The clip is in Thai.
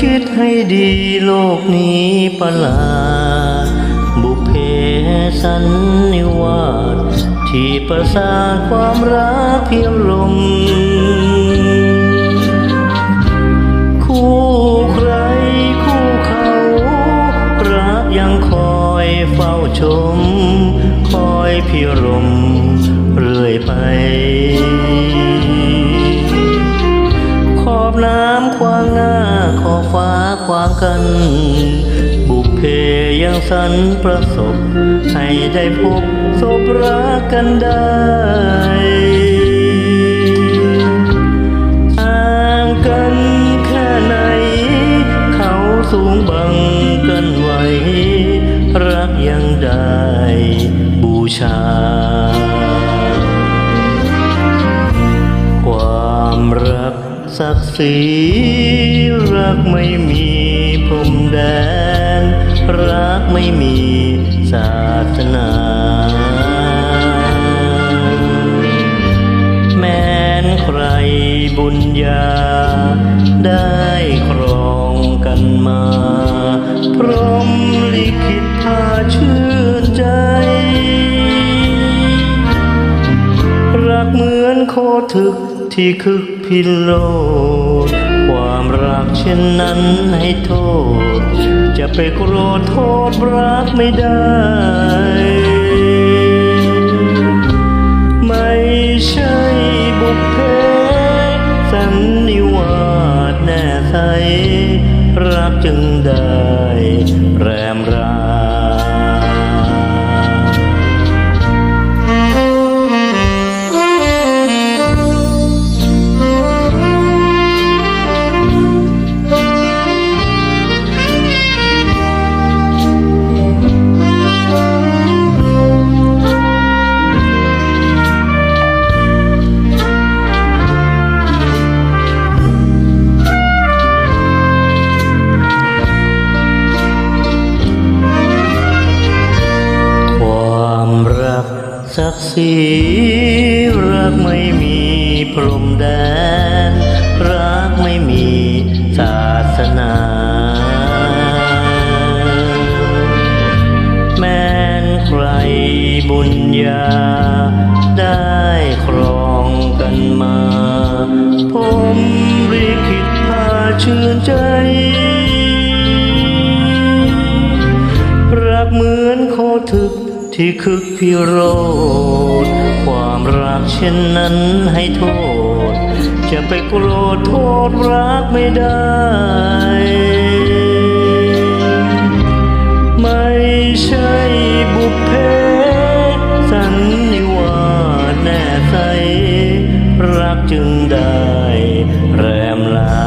คิดให้ดีโลกนี้ประหลาดบุพเพสันนิวาสที่ประสาความรักเพียงลม คู่ใครคู่เขารักยังคอยเฝ้าชม คอยพิรมเรื่อยไปขอบน้ำขวางหน้า ขอฟ้าขวางกัน บุพเพยังสันประสบ ให้ได้พบสบรักกันได้ห่างกันแค่ไหน เขาสูงบังกันไว้ รักยังได้บูชา ศักดิ์ศรีรักไม่มีพรมแดน รักไม่มีศาสนา แม้นใครบุญญา ได้ครองกันมา พร้อมลิขิตพาชื่นใจ รักเหมือนโคทึก ที่คึกพิโลดความรักเช่นนั้นให้โทษ จะไปโกรธโทษรักไม่ได้ ไม่ใช่บุพเพสันนิวาสแน่ใสรักจึงได้แร ศักดิ์ศรีรักไม่มีพรมแดน รักไม่มีศาสนา แม้นใครบุญญา ได้ครองกันมา ผมริขิตพาชื่นใจ รักเหมือนโคทึก ที่คึกพิโรธความรักเช่นนั้นให้โทษ จะไปโกรธโทษรักไม่ได้ ไม่ใช่บุพเพสันนิวาแน่ใสรักจึงได้แรมลา